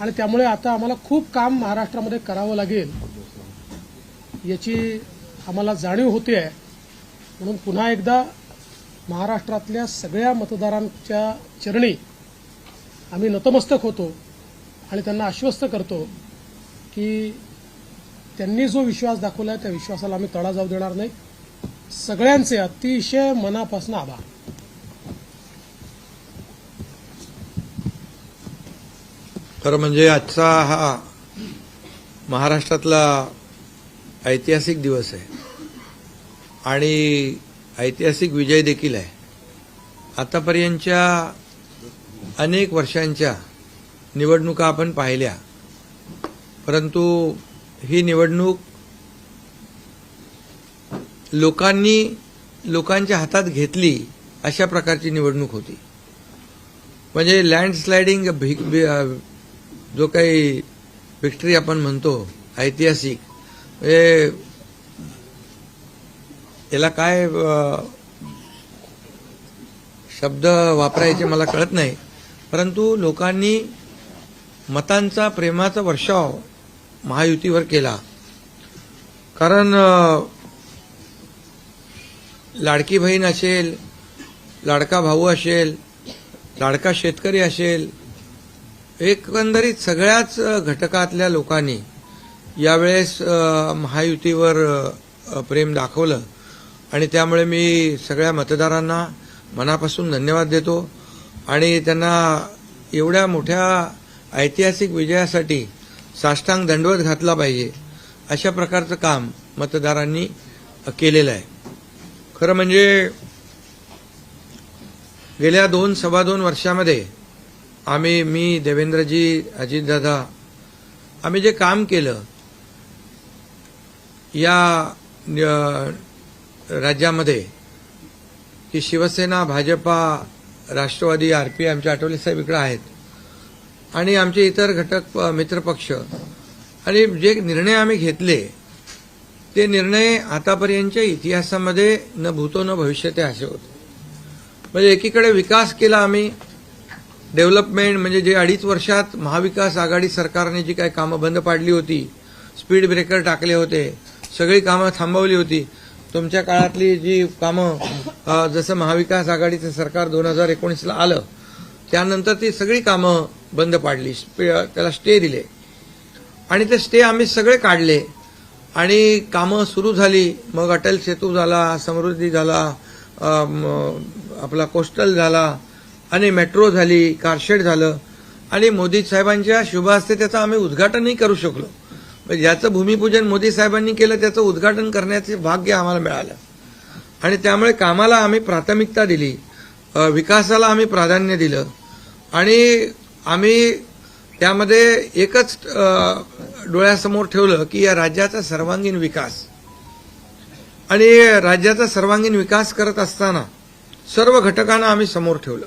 आणि त्यामुळे आता आम्हाला खूप काम महाराष्ट्रामध्ये करावं लागेल. याची आम्हाला जाणीव होते आहे. म्हणून पुन्हा एकदा महाराष्ट्रातल्या सगळ्या मतदारांच्या चरणी आम्ही नतमस्तक होतो आणि त्यांना आश्वस्त करतो की त्यांनी जो विश्वास दाखवला आहे त्या विश्वासाला आम्ही तडा जाऊ देणार नाही. सगळ्यांचे अतिशय मनापासून आभार. खरं म्हणजे आजचा हा महाराष्ट्रातला ऐतिहासिक दिवस आहे. आणि ऐतिहासिक विजय देखील आहे. आतापर्यंतच्या अनेक वर्षांच्या निवडणुका आपण पाहिल्या. परंतु ही निवडणूक लोकांनी लोकांच्या हातात घेतली अशा प्रकारची निवडणूक होती. म्हणजे लँडस्लायडिंग जो काही विक्टरी आपण म्हणतो ऐतिहासिक हे याला काय शब्द वापरायचे मला कळत नाही. परंतु लोकांनी मतांचा प्रेमाचा वर्षाव महायुतीवर केला. कारण लाडकी बहीण असेल लाडका भाऊ असेल लाडका शेतकरी असेल एकंदरीत सगळ्याच घटकातल्या लोकांनी यावेळेस महायुतीवर प्रेम दाखवलं. आणि त्यामुळे मी सगळ्या मतदारांना मनापासून धन्यवाद देतो. आणि त्यांना एवढ्या मोठ्या ऐतिहासिक विजयासाठी साष्टांग दंडवत घातला पाहिजे अशा प्रकारचं काम मतदारांनी केलेलं आहे. खरं म्हणजे गेल्या दोन सव्वा दोन वर्षामध्ये आम्ही मी देवेंद्रजी अजितदादा आम्ही जे काम केलं या राज्यामध्ये की शिवसेना भाजपा राष्ट्रवादी आरपी आमचे आठवले साहेब इकडे आहेत आणि आमचे इतर घटक मित्रपक्ष आणि जे निर्णय आम्ही घेतले ते निर्णय आतापर्यंतच्या इतिहासामध्ये न भूतो न भविष्य ते असे होते. म्हणजे एकीकडे विकास केला आम्ही डेव्हलपमेंट म्हणजे जे अडीच वर्षात महाविकास आघाडी सरकारने जी काही कामं बंद पाडली होती स्पीड ब्रेकर टाकले होते सगळी कामं थांबवली होती तुमच्या काळातली जी कामं जसं महाविकास आघाडीचं सरकार दोन हजार एकोणीसला आलं त्यानंतर ती सगळी कामं बंद पाडली त्याला स्टे दिले. आणि ते स्टे आम्ही सगळे काढले. आणि कामं सुरू झाली मग अटल सेतू झाला समृद्धी झाला आपला कोस्टल झाला आणि मेट्रो झाली कारशेड झालं आणि मोदी साहेबांच्या शुभ हस्ते त्याचं आम्ही उद्घाटनही करू शकलो. म्हणजे ज्याचं भूमिपूजन मोदी साहेबांनी केलं त्याचं उद्घाटन करण्याचे भाग्य आम्हाला मिळालं. आणि त्यामुळे कामाला आम्ही प्राथमिकता दिली विकासाला आम्ही प्राधान्य दिलं आणि आम्ही त्यामध्ये एकच डोळ्यासमोर ठेवलं की या राज्याचा सर्वांगीण विकास. आणि राज्याचा सर्वांगीण विकास करत असताना सर्व घटकांना आम्ही समोर ठेवलं.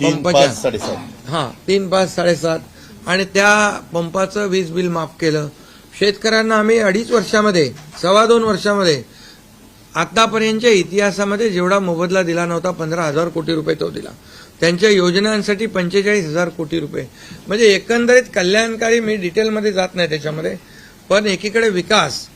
तीन पाच साडेसात. हा तीन पाच साडेसात. आणि त्या पंपाचं वीज बिल माफ केलं. शेतकऱ्यांना आम्ही अडीच वर्षामध्ये सव्वा दोन वर्षामध्ये आतापर्यंतच्या इतिहासामध्ये जेवढा मोबदला दिला नव्हता पंधरा हजार कोटी रुपये तो दिला. त्यांच्या योजनांसाठी पंचेचाळीस हजार कोटी रुपये. म्हणजे एकंदरीत कल्याणकारी मी डिटेलमध्ये जात नाही त्याच्यामध्ये पण एकीकडे विकास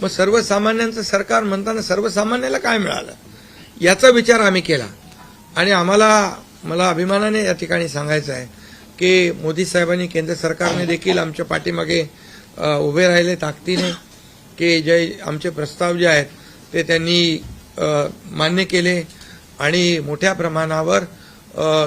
मग सर्वसामान्यांचं सरकार म्हणताना सर्वसामान्याला काय मिळालं? याचा विचार आम्ही केला. आणि आम्हाला मला अभिमानाने या ठिकाणी सांगायचं आहे की मोदी साहेबांनी केंद्र सरकारने देखील आमच्या पाठीमागे उभे राहिले ताकदीने की जे आमचे प्रस्ताव जे आहेत ते त्यांनी मान्य केले. आणि मोठ्या प्रमाणावर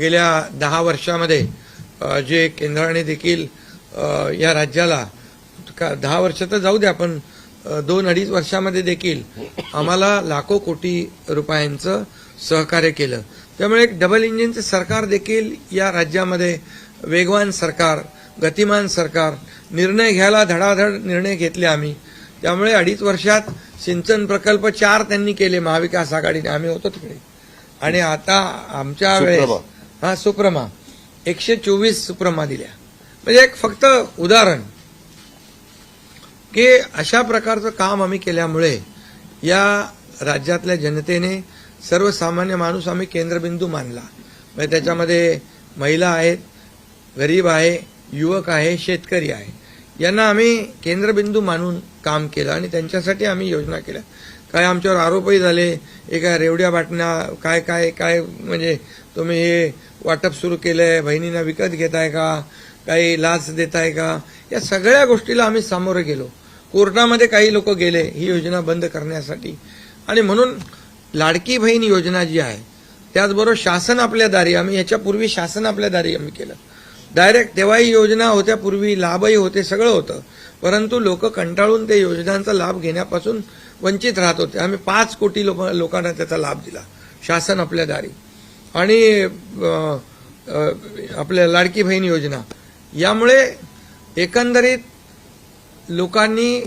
गेल्या दहा वर्षामध्ये जे केंद्राने देखील या राज्याला का दहा वर्ष तर जाऊ द्या पण दोन अडीच वर्षामध्ये देखील आम्हाला लाखो कोटी रुपयांचं सहकार्य केलं. त्यामुळे एक डबल इंजिनचं सरकार देखील या राज्यामध्ये वेगवान सरकार गतिमान सरकार निर्णय घ्यायला धडाधड निर्णय घेतले आम्ही. त्यामुळे अडीच वर्षात सिंचन प्रकल्प चार त्यांनी केले महाविकास आघाडीने. आम्ही होतो तिकडे. आणि आता आमच्या वेळेस. हा सुप्रमा. एकशे चोवीस सुप्रमा दिल्या. म्हणजे एक फक्त उदाहरण. की अशा प्रकारचं काम आम्ही केल्यामुळे या राज्यातल्या जनतेने सर्वसामान्य माणूस आम्ही केंद्रबिंदू मानला. म्हणजे त्याच्यामध्ये महिला आहेत गरीब आहे युवक आहे शेतकरी आहे. यांना आम्ही केंद्रबिंदू मानून काम केलं आणि त्यांच्यासाठी आम्ही योजना केल्या. काय आमच्यावर आरोपही झाले एका रेवड्या बाटण्या काय काय काय म्हणजे तुम्ही हे वाटप सुरू केलंय बहिणींना विकत घेताय का? काही लाच देताय का? या सगळ्या गोष्टीला आम्ही सामोरे गेलो. कोर्टामध्ये काही लोक गेले ही योजना बंद करण्यासाठी. आणि म्हणून लाडकी बहीण योजना जी आहे त्याचबरोबर शासन आपल्या दारी आम्ही याच्यापूर्वी शासन आपल्या दारी आम्ही केलं. डायरेक्ट तेव्हाही योजना होत्या पूर्वी लाभही होते सगळं होतं. परंतु लोक कंटाळून ते योजनांचा लाभ घेण्यापासून वंचित राहत होते. आम्ही पाच कोटी लोक लोकांना त्याचा लाभ दिला शासन आपल्या दारी. आणि आपल्या लाडकी बहीण योजना. यामुळे एकंदरीत लोकांनी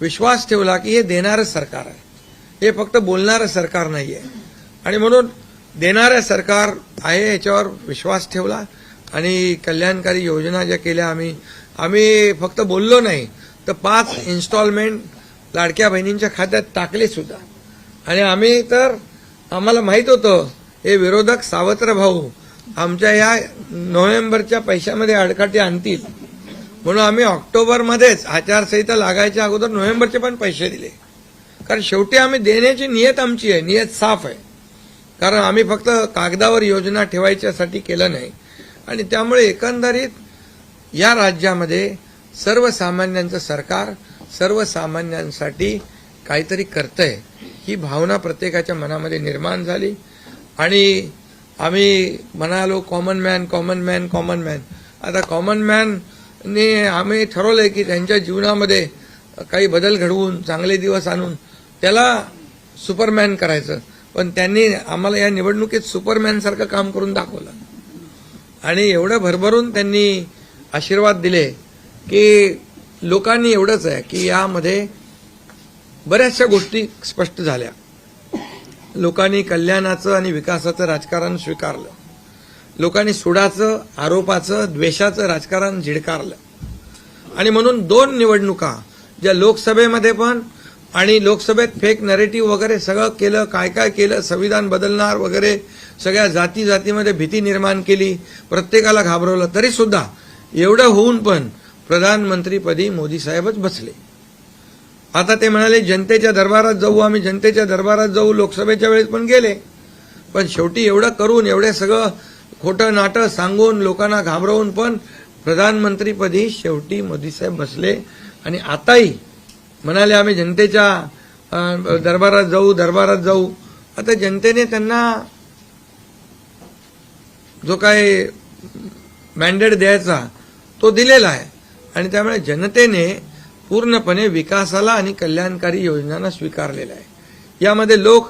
विश्वास ठेवला की हे देणारं सरकार आहे. हे फक्त बोलणारं सरकार नाही आहे आणि म्हणून देणारं सरकार आहे याच्यावर विश्वास ठेवला आणि कल्याणकारी योजना ज्या केल्या आम्ही आम्ही फक्त बोललो नाही तर पाच इन्स्टॉलमेंट लाडक्या बहिणींच्या खात्यात टाकले सुद्धा. आणि आम्ही तर आम्हाला माहीत होतं हे विरोधक सावत्र भाऊ आमच्या या नोव्हेंबरच्या पैशामध्ये अडकाटी आणतील. म्हणून आम्ही ऑक्टोबरमध्येच आचारसंहिता लागायच्या अगोदर नोव्हेंबरचे पण पैसे दिले. कारण शेवटी आम्ही देण्याची नियत आमची आहे नियत साफ आहे. कारण आम्ही फक्त कागदावर योजना ठेवायच्यासाठी केलं नाही. आणि त्यामुळे एकंदरीत या राज्यामध्ये सर्वसामान्यांचं सरकार सर्वसामान्यांसाठी काहीतरी करतंय ही भावना प्रत्येकाच्या मनामध्ये निर्माण झाली. आणि आम्ही म्हणालो common man common man common man आता कॉमन मॅनने आम्ही ठरवलंय की त्यांच्या जीवनामध्ये काही बदल घडवून चांगले दिवस आणून त्याला सुपरमॅन करायचं. पण त्यांनी आम्हाला या निवडणुकीत सुपरमॅन सारखं काम करून दाखवलं. आणि एवढं भरभरून त्यांनी आशीर्वाद दिले की लोकांनी एवढंच आहे की यामध्ये बऱ्याचशा गोष्टी स्पष्ट झाल्या. लोकांनी कल्याणाचं आणि विकासाचं राजकारण स्वीकारलं. लोकांनी सुडाचं आरोपाचं द्वेषाचं राजकारण झिडकारलं. आणि म्हणून दोन निवडणुका ज्या लोकसभेमध्ये पण आणि लोकसभेत फेक नरेटिव्ह वगैरे सगळं केलं काय काय केलं संविधान बदलणार वगैरे सगळ्या जाती जातीमध्ये भीती निर्माण केली प्रत्येकाला घाबरवलं तरीसुद्धा एवढं होऊन पण प्रधानमंत्रीपदी मोदी साहेबच बसले. आता ते म्हणाले जनतेच्या दरबारात जाऊ आम्ही जनतेच्या दरबारात जाऊ. लोकसभेच्या वेळेस पण गेले. पण शेवटी एवढं करून एवढं सगळं खोटं नाटं सांगून लोकांना घाबरवून पण प्रधानमंत्रीपदी शेवटी मोदी साहेब बसले. आणि आताही म्हणाले आम्ही जनतेच्या दरबारात जाऊ दरबारात जाऊ. आता जनतेने त्यांना जो काय मॅन्डेट द्यायचा तो दिलेला आहे. आणि त्यामुळे जनतेने पूर्णपणे विकासाला आणि कल्याणकारी योजनांना स्वीकारलेला आहे. यामध्ये लोक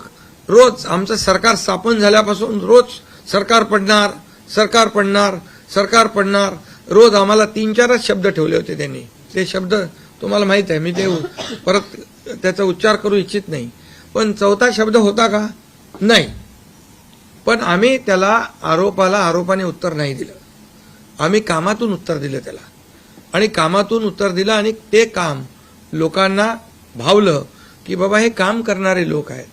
रोज आमचं सरकार स्थापन झाल्यापासून रोज सरकार पडणार सरकार पडणार सरकार पडणार. रोज आम्हाला तीन चारच शब्द ठेवले होते त्यांनी. ते शब्द तुम्हाला माहीत आहे मी ते परत त्याचा उच्चार करू इच्छित नाही. पण चौथा शब्द होता का? नाही. पण आम्ही त्याला आरोपाला आरोपाने उत्तर नाही दिलं. आम्ही कामातून उत्तर दिलं त्याला. आणि कामातून उत्तर दिलं आणि ते काम लोकांना भावलं की बाबा हे काम करणारे लोक आहेत.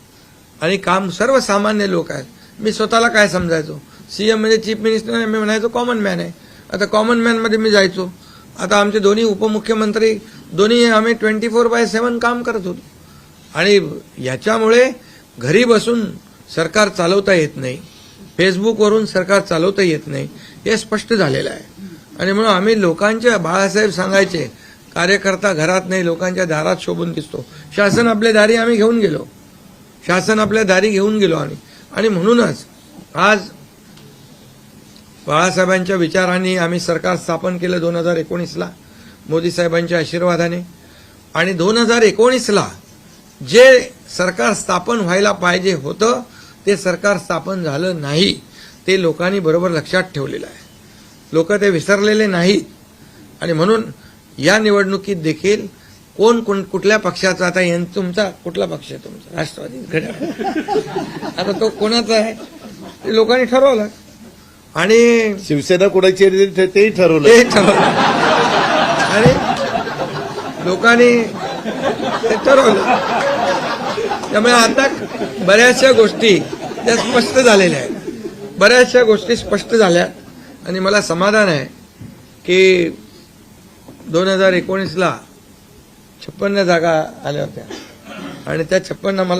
आणि काम सर्वसामान्य लोक आहेत. मी स्वतःला काय समजायचो? सीएम म्हणजे चीफ मिनिस्टर मी म्हणायचो कॉमन मॅन आहे. आता कॉमन मॅनमध्ये मी जायचो. आता आमचे दोन्ही उपमुख्यमंत्री दोन्ही आम्ही ट्वेंटी फोर बाय सेव्हन काम करत होतो. आणि याच्यामुळे घरी बसून सरकार चालवता येत नाही. फेसबुकवरून सरकार चालवता येत नाही. हे स्पष्ट झालेलं आहे. आणि म्हणून आम्ही लोकांच्या बाळासाहेब सांगायचे कार्यकर्ता घरात नाही लोकांच्या दारात शोभून दिसतो. शासन आपल्या दारी आम्ही घेऊन गेलो. शासन आपल्या दारी घेऊन गेलो आम्ही. आणि म्हणूनच आज बाळासाहेबांच्या विचारांनी आम्ही सरकार स्थापन केलं दोन हजार एकोणीसला मोदी साहेबांच्या आशीर्वादाने. आणि दोन हजार एकोणीसला जे सरकार स्थापन व्हायला पाहिजे होतं ते सरकार स्थापन झालं नाही ते लोकांनी बरोबर लक्षात ठेवलेलं आहे. लोक ते विसरलेले नाहीत. आणि म्हणून या निवडणुकीत देखील कोण कोण कुठल्या पक्षाचा आता यां- तुमचा कुठला पक्ष आहे तुमचा? राष्ट्रवादी आता तो कोणाचा आहे? ते लोकांनी ठरवलं. आणि शिवसेना कोणाची तेही ठरवलं. ते ठरवलं. आणि लोकांनी ते ठरवलं. त्यामुळे आता बऱ्याचशा गोष्टी त्या स्पष्ट झालेल्या आहेत. बऱ्याचशा गोष्टी स्पष्ट झाल्या. आणि मला समाधान आहे की दोन हजार एकोणीसला छप्पन्न जागा आल्या होत्या. आणि त्या छप्पन्न मला